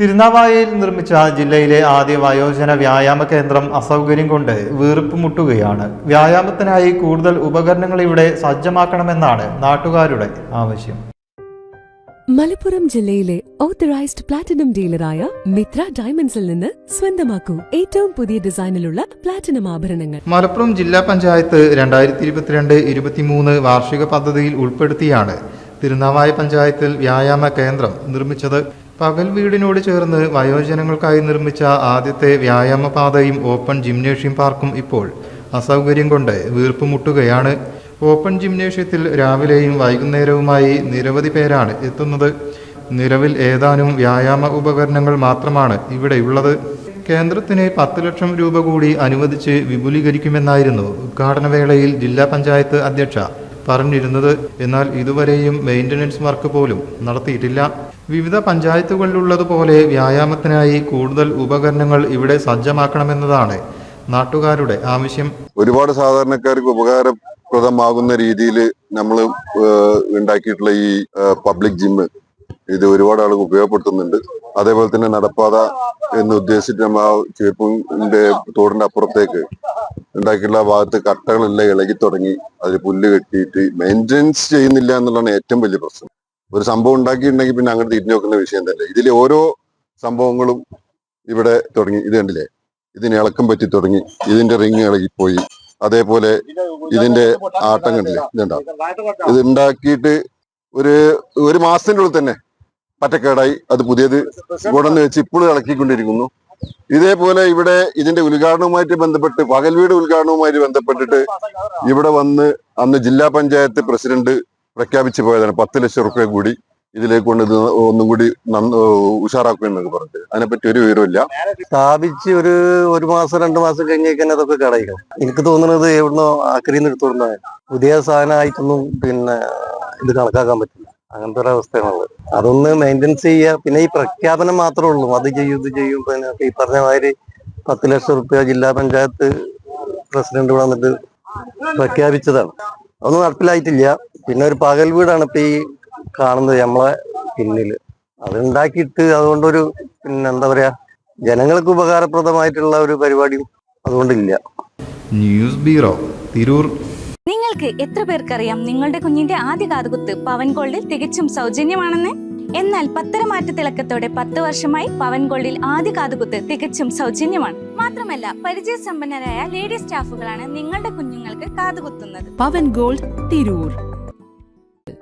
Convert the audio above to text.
തിരുനാവായയിൽ നിർമ്മിച്ച ജില്ലയിലെ ആദ്യ വയോജന വ്യായാമ കേന്ദ്രം അസൗകര്യം കൊണ്ട് വീർപ്പ് മുട്ടുകയാണ് വ്യായാമത്തിനായി കൂടുതൽ ഉപകരണങ്ങൾ ഇവിടെ സജ്ജമാക്കണമെന്നാണ് നാട്ടുകാരുടെ ആവശ്യം. മലപ്പുറം ജില്ലയിലെ ഓത്തറൈസ്ഡ് പ്ലാറ്റിനം ഡീലറായ മിത്ര ഡയമണ്ട്സിൽ നിന്ന് സ്വന്തമാക്കൂ. ഏറ്റവും പുതിയ ഡിസൈനിലുള്ള പ്ലാറ്റിനം ആഭരണങ്ങൾ. മലപ്പുറം ജില്ലാ പഞ്ചായത്ത് രണ്ടായിരത്തി ഇരുപത്തിരണ്ട് ഇരുപത്തിമൂന്ന് വാർഷിക പദ്ധതിയിൽ ഉൾപ്പെടുത്തിയാണ് തിരുനാവായ പഞ്ചായത്തിൽ വ്യായാമ കേന്ദ്രം നിർമ്മിച്ചത്. പകൽ വീടിനോട് ചേർന്ന് വയോജനങ്ങൾക്കായി നിർമ്മിച്ച ആദ്യത്തെ വ്യായാമ പാതയും ഓപ്പൺ ജിംനേഷ്യം പാർക്കും ഇപ്പോൾ അസൗകര്യം കൊണ്ട് വീർപ്പുമുട്ടുകയാണ്. ഓപ്പൺ ജിംനേഷ്യത്തിൽ രാവിലെയും വൈകുന്നേരവുമായി നിരവധി പേരാണ് എത്തുന്നത്. നിലവിൽ ഏതാനും വ്യായാമ ഉപകരണങ്ങൾ മാത്രമാണ് ഇവിടെയുള്ളത് കേന്ദ്രത്തിന് പത്ത് ലക്ഷം രൂപ കൂടി അനുവദിച്ച് വിപുലീകരിക്കുമെന്നായിരുന്നു ഉദ്ഘാടന വേളയിൽ ജില്ലാ പഞ്ചായത്ത് അധ്യക്ഷ പറഞ്ഞിരുന്നത്. എന്നാൽ ഇതുവരെയും മെയിന്റനൻസ് വർക്ക് പോലും നടത്തിയിട്ടില്ല. വിവിധ പഞ്ചായത്തുകളിലുള്ളതുപോലെ വ്യായാമത്തിനായി കൂടുതൽ ഉപകരണങ്ങൾ ഇവിടെ സജ്ജമാക്കണമെന്നതാണ് നാട്ടുകാരുടെ ആവശ്യം. ഒരുപാട് സാധാരണക്കാർക്ക് ഉപകാരപ്രദമാകുന്ന രീതിയിൽ നമ്മൾ ഉണ്ടാക്കിയിട്ടുള്ള ഈ പബ്ലിക് ജിമ്മ് ഇത് ഒരുപാട് ആളുകൾ ഉപയോഗപ്പെടുത്തുന്നുണ്ട്. അതേപോലെ തന്നെ നടപ്പാത എന്ന് ഉദ്ദേശിച്ചിട്ട് നമ്മൾ ആ ചീർപ്പിന്റെ തോടിന്റെ അപ്പുറത്തേക്ക് ഉണ്ടാക്കിയിട്ടുള്ള ഭാഗത്ത് കട്ടകളെല്ലാം ഇളകി തുടങ്ങി അതിൽ പുല്ല് കെട്ടിയിട്ട് മെയിന്റെനൻസ് ചെയ്യുന്നില്ല എന്നുള്ളതാണ് ഏറ്റവും വലിയ പ്രശ്നം. ഒരു സംഭവം ഉണ്ടാക്കിയിട്ടുണ്ടെങ്കിൽ പിന്നെ അങ്ങോട്ട് തിരിഞ്ഞു നോക്കുന്ന വിഷയം തന്നെ. ഇതിൽ ഓരോ സംഭവങ്ങളും ഇവിടെ തുടങ്ങി. ഇത് കണ്ടില്ലേ? ഇതിന് ഇളക്കം പറ്റി തുടങ്ങി. ഇതിന്റെ റിങ് ഇളകിപ്പോയി. അതേപോലെ ഇതിന്റെ ആട്ടം കണ്ടില്ലേ? ഇതുണ്ടാവും ഇത് ഉണ്ടാക്കിയിട്ട് ഒരു ഒരു മാസത്തിന്റെ ഉള്ളിൽ തന്നെ പറ്റക്കേടായി അത് പുതിയത് ഗുണമെന്ന് വെച്ച് ഇപ്പോഴും ഇളക്കിക്കൊണ്ടിരിക്കുന്നു. ഇതേപോലെ ഇവിടെ ഇതിന്റെ ഉദ്ഘാടനവുമായിട്ട് ബന്ധപ്പെട്ട് പകൽ വീട് ഉദ്ഘാടനവുമായിട്ട് ബന്ധപ്പെട്ടിട്ട് ഇവിടെ വന്ന് അന്ന് ജില്ലാ പഞ്ചായത്ത് പ്രസിഡന്റ് പ്രഖ്യാപിച്ചു പോയതാണ്. പത്ത് ലക്ഷം റുപ്യ കൂടി ഇതിലേക്ക് കൊണ്ട് ഒന്നും കൂടി ഉഷാറാക്കുമെന്നൊക്കെ പറഞ്ഞിട്ട്. അതിനെപ്പറ്റി ഒരു വിവരമില്ല സ്ഥാപിച്ച് ഒരു ഒരു മാസം രണ്ട് മാസം കഴിഞ്ഞേക്കാൻ അതൊക്കെ കടയിക്കും. എനിക്ക് തോന്നുന്നത് എവിടുന്നോ ആക്രീന്ന് എടുത്തോണ്ട പുതിയ സാധനമായിട്ടൊന്നും പിന്നെ ഇത് കണക്കാക്കാൻ പറ്റില്ല. അങ്ങനത്തെ ഒരു അവസ്ഥയാണുള്ളത്. അതൊന്ന് മെയിന്റെനൻസ് ചെയ്യുക. പിന്നെ ഈ പ്രഖ്യാപനം മാത്രമേ ഉള്ളൂ. അത് ചെയ്യും ഇത് ചെയ്യും. പിന്നെ ഈ പറഞ്ഞ മാതിരി പത്ത് ലക്ഷം റുപ്യ ജില്ലാ പഞ്ചായത്ത് പ്രസിഡന്റ് വന്നിട്ട് പ്രഖ്യാപിച്ചതാണ്. അതൊന്നും നടപ്പിലായിട്ടില്ല. പിന്നെ ഒരു പകൽ വീടാണ് ഇപ്പൊ ഈ കാണുന്നത് നമ്മളെ പിന്നിൽ. അത് ഉണ്ടാക്കിയിട്ട് അതുകൊണ്ടൊരു പിന്നെ എന്താ പറയാ ജനങ്ങൾക്ക് ഉപകാരപ്രദമായിട്ടുള്ള ഒരു പരിപാടിയും അതുകൊണ്ടില്ല ന്യൂസ് ബ്യൂറോ തിരൂർ. നിങ്ങൾക്ക് എത്ര പേർക്കറിയാം നിങ്ങളുടെ കുഞ്ഞിന്റെ ആദ്യ കാതുകുത്ത് പവൻ ഗോൾഡിൽ തികച്ചും സൗജന്യമാണെന്ന്? എന്നാൽ പത്തര മാറ്റ തിളക്കത്തോടെ പത്ത് വർഷമായി പവൻ ഗോൾഡിൽ ആദ്യ കാതുകുത്ത് തികച്ചും സൗജന്യമാണ്. മാത്രമല്ല പരിചയസമ്പന്നരായ ലേഡി സ്റ്റാഫുകളാണ് നിങ്ങളുടെ കുഞ്ഞുങ്ങൾക്ക് കാതുകുത്തുന്നത്. Pavan gold Tirur.